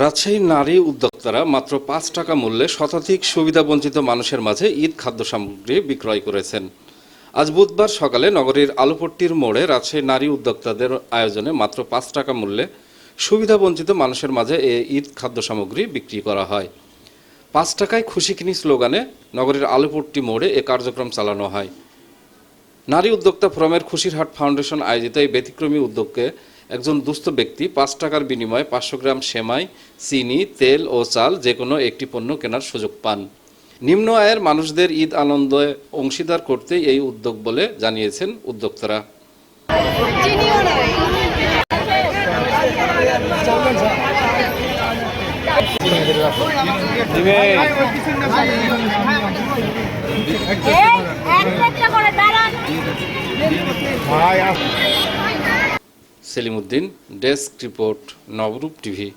রাজশাহীর নারী উদ্যোক্তারা মাত্র পাঁচ টাকা মূল্যে শতাধিক সুবিধাবঞ্চিত মানুষের মাঝে ঈদ খাদ্য সামগ্রী বিক্রয় করেছেন। আজ বুধবার সকালে নগরীর আলুপট্টির মোড়ে রাজশাহীর নারী উদ্যোক্তাদের আয়োজনে মাত্র পাঁচ টাকা মূল্যে সুবিধাবঞ্চিত মানুষের মাঝে এ ঈদ খাদ্য সামগ্রী বিক্রি করা হয়। পাঁচ টাকায় খুশি কিনি স্লোগানে নগরীর আলুপট্টি মোড়ে এ কার্যক্রম চালানো হয়। নারী উদ্যোক্তা ফোরামের খুশিরহাট ফাউন্ডেশন আয়োজিত এই ব্যতিক্রমী উদ্যোগকে একজন দুস্থ ব্যক্তি পাঁচ টাকার বিনিময়ে পাঁচশো গ্রাম সেমাই চিনি তেল ও চাল যে কোনো একটি পণ্য কেনার সুযোগ পান। নিম্ন আয়ের মানুষদের ঈদ আনন্দে অংশীদার করতে এই উদ্যোগ বলে জানিয়েছেন উদ্যোক্তারা। চিনিও নাই এই, এক একটা করে দাঁড়ান Selimuddin desk report Nabarup TV.